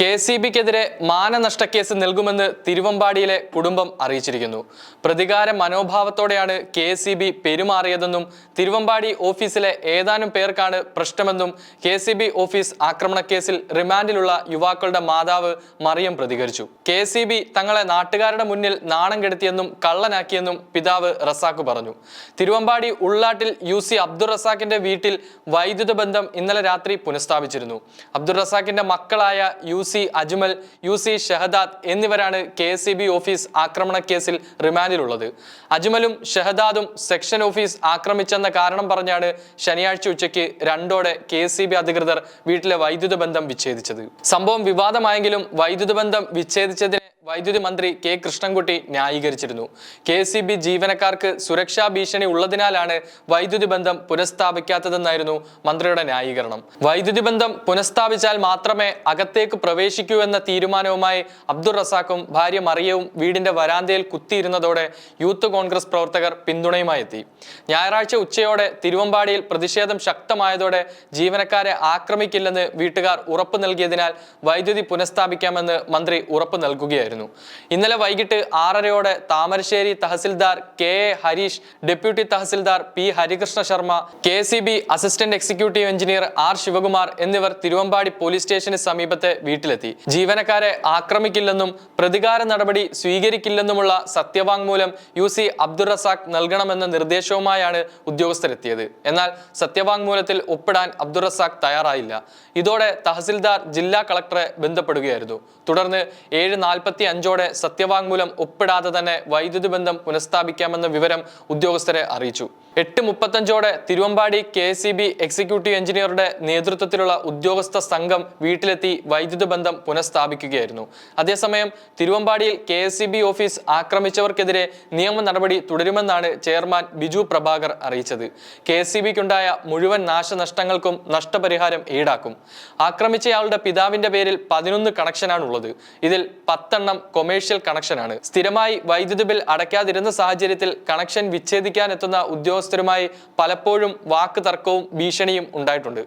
K C ബിക്കെതിരെ മാനനഷ്ടക്കേസ് നൽകുമെന്ന് തിരുവമ്പാടിയിലെ കുടുംബം അറിയിച്ചിരിക്കുന്നു. പ്രതികാര മനോഭാവത്തോടെയാണ് കെ സി ബി പെരുമാറിയതെന്നും തിരുവമ്പാടി ഓഫീസിലെ ഏതാനും പേർക്കാണ് പ്രശ്നമെന്നും കെ സി ബി ഓഫീസ് ആക്രമണക്കേസിൽ റിമാൻഡിലുള്ള യുവാക്കളുടെ മാതാവ് മറിയം പ്രതികരിച്ചു. കെ സി ബി തങ്ങളെ നാട്ടുകാരുടെ മുന്നിൽ നാണം കെടുത്തിയെന്നും കള്ളനാക്കിയെന്നും പിതാവ് റസാഖ് പറഞ്ഞു. തിരുവമ്പാടി ഉള്ളാട്ടിൽ യു സി അബ്ദുൾ റസാഖിന്റെ വീട്ടിൽ വൈദ്യുത ബന്ധം ഇന്നലെ രാത്രി പുനഃസ്ഥാപിച്ചിരുന്നു. അബ്ദുൾ റസാഖിന്റെ മക്കളായ U C Ajmal U C Shahdad എന്നിവരാണ് K S C B office ആക്രമണ കേസിൽ റിമാൻഡിലുള്ളത്. അജ്മലും ഷഹദാദും സെക്ഷൻ ഓഫീസ് ആക്രമിച്ചെന്ന കാരണം പറഞ്ഞാണ് ശനിയാഴ്ച ഉച്ചയ്ക്ക് രണ്ടോടെ കെ എസ് സി ബി അധികൃതർ വീട്ടിലെ വൈദ്യുത ബന്ധം വിച്ഛേദിച്ചത്. സംഭവം വിവാദമായെങ്കിലും വൈദ്യുത ബന്ധം വിച്ഛേദിച്ചതിനെ വൈദ്യുതി മന്ത്രി കെ കൃഷ്ണൻകുട്ടി ന്യായീകരിച്ചിരുന്നു. കെ സി ബി ജീവനക്കാർക്ക് സുരക്ഷാ ഭീഷണി ഉള്ളതിനാലാണ് വൈദ്യുതി ബന്ധം പുനഃസ്ഥാപിക്കാത്തതെന്നായിരുന്നു മന്ത്രിയുടെ ന്യായീകരണം. വൈദ്യുതി ബന്ധം പുനഃസ്ഥാപിച്ചാൽ മാത്രമേ അകത്തേക്ക് പ്രവേശിക്കൂ എന്ന തീരുമാനവുമായി അബ്ദുൾ റസാഖും ഭാര്യ മറിയവും വീടിന്റെ വരാന്തയിൽ കുത്തിയിരുന്നതോടെ യൂത്ത് കോൺഗ്രസ് പ്രവർത്തകർ പിന്തുണയുമായി എത്തി. ഞായറാഴ്ച ഉച്ചയോടെ തിരുവമ്പാടിയിൽ പ്രതിഷേധം ശക്തമായതോടെ ജീവനക്കാരെ ആക്രമിക്കില്ലെന്ന് വീട്ടുകാർ ഉറപ്പു നൽകിയതിനാൽ വൈദ്യുതി പുനഃസ്ഥാപിക്കാമെന്ന് മന്ത്രി ഉറപ്പു നൽകുകയായിരുന്നു. ഇന്നലെ വൈകിട്ട് ആറരയോടെ Thamarassery tahsildar K A Harish deputy tahsildar P Harikrishna Sharma K C B assistant executive engineer R Sivakumar എന്നിവർ തിരുവമ്പാടി പോലീസ് സ്റ്റേഷന് സമീപത്തെ വീട്ടിലെത്തി. ജീവനക്കാരെ ആക്രമിക്കില്ലെന്നും പ്രതികാര നടപടി സ്വീകരിക്കില്ലെന്നുമുള്ള സത്യവാങ്മൂലം യു സി അബ്ദുൾ റസാഖ് നൽകണമെന്ന നിർദ്ദേശവുമായാണ് ഉദ്യോഗസ്ഥരെത്തിയത്. എന്നാൽ സത്യവാങ്മൂലത്തിൽ ഒപ്പിടാൻ അബ്ദുൾ റസാഖ് തയ്യാറായില്ല. ഇതോടെ തഹസിൽദാർ ജില്ലാ കളക്ടറെ ബന്ധപ്പെടുകയായിരുന്നു. തുടർന്ന് ഏഴ് നാൽപ്പത്തി അഞ്ചോടെ സത്യവാങ്മൂലം ഒപ്പിടാതെ തന്നെ വൈദ്യുതി ബന്ധം പുനഃസ്ഥാപിക്കാമെന്ന വിവരം ഉദ്യോഗസ്ഥരെ അറിയിച്ചു. എട്ട് മുപ്പത്തഞ്ചോടെ Thiruvambady K C B executive എഞ്ചിനീയറുടെ നേതൃത്വത്തിലുള്ള ഉദ്യോഗസ്ഥ സംഘം വീട്ടിലെത്തി വൈദ്യുത ബന്ധം പുനഃസ്ഥാപിക്കുകയായിരുന്നു. അതേസമയം തിരുവമ്പാടിയിൽ കെ സി ബി ഓഫീസ് ആക്രമിച്ചവർക്കെതിരെ നിയമ നടപടി തുടരുമെന്നാണ് ചെയർമാൻ ബിജു പ്രഭാകർ അറിയിച്ചത്. കെ സി ബിക്കുണ്ടായ മുഴുവൻ നാശനഷ്ടങ്ങൾക്കും നഷ്ടപരിഹാരം ഈടാക്കും. ആക്രമിച്ചയാളുടെ പിതാവിന്റെ പേരിൽ പതിനൊന്ന് കണക്ഷനാണുള്ളത്. ഇതിൽ പത്തെണ്ണം കൊമേഴ്ഷ്യൽ കണക്ഷനാണ് സ്ഥിരമായി വൈദ്യുതി ബിൽ അടയ്ക്കാതിരുന്ന സാഹചര്യത്തിൽ കണക്ഷൻ വിച്ഛേദിക്കാനെത്തുന്ന ഉദ്യോഗസ്ഥരുമായി പലപ്പോഴും വാക്ക് തർക്കവും ഭീഷണിയും ഉണ്ടായിട്ടുണ്ട്.